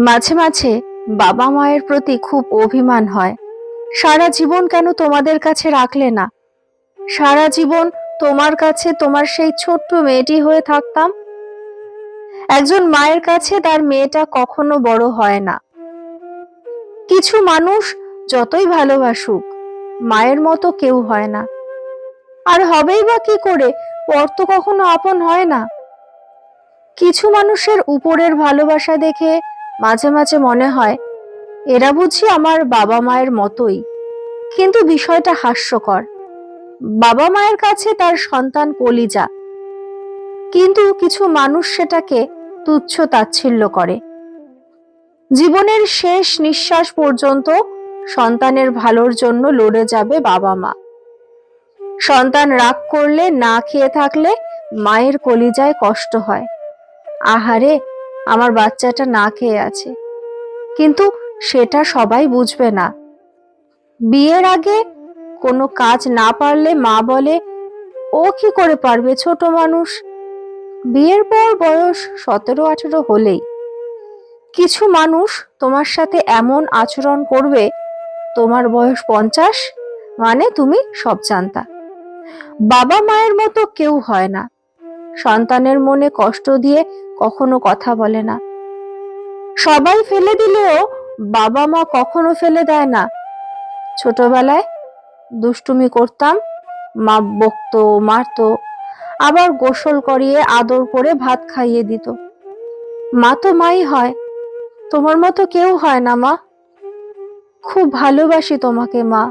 মাঝে মাঝে বাবা মায়ের প্রতি খুব অভিমান হয়। সারা জীবন কেন তোমাদের কাছে রাখলে না? সারা জীবন তোমার কাছে তোমার সেই ছোট্ট মেয়েটি হয়ে থাকতাম? একজন মায়ের কাছে তার মেয়েটা কখনো বড় হয় না। কিছু মানুষ যতই ভালোবাসুক, মায়ের মতো কেউ হয় না। আর হবেই বা কি করে? পর তো কখনো আপন হয় না। কিছু মানুষের উপরের ভালোবাসা দেখে মাঝে মাঝে মনে হয়, এরা বুঝি আমার বাবা মায়ের মতোই। কিন্তু বিষয়টা হাস্যকর। বাবা মায়ের কাছে তার সন্তান কলিজা। কিন্তু কিছু মানুষ সেটাকে তুচ্ছ তাচ্ছিল্য করে। জীবনের শেষ নিঃশ্বাস পর্যন্ত সন্তানের ভালোর জন্য লড়ে যাবে বাবা মা। সন্তান রাগ করলে, না খেয়ে থাকলে মায়ের কলিজায় কষ্ট হয়। আহারে আমার বাচ্চাটা না খেয়ে আছে। কিন্তু সেটা সবাই বুঝবে না। বিয়ের আগে কোনো কাজ না পারলে মা বলে, ও কি করে পারবে ছোট মানুষ? বিয়ের পর বয়স সতেরো আঠেরো হলেই। কিছু মানুষ তোমার সাথে এমন আচরণ করবে, তোমার বয়স পঞ্চাশ মানে তুমি সব জানতা। বাবা মায়ের মতো কেউ হয় না। সন্তানের মনে কষ্ট দিয়ে কখনো কথা বলে না। সবাই ফেলে দিলেও বাবা মা কখনো ফেলে দেয় না। ছোটবেলায় দুষ্টুমি করতাম, মা বকতো, মারতো, আবার গোসল করিয়ে আদর করে ভাত খাইয়ে দিত। মা তো মাই হয়, তোমার মতো কেউ হয় না মা। খুব ভালোবাসি তোমাকে মা।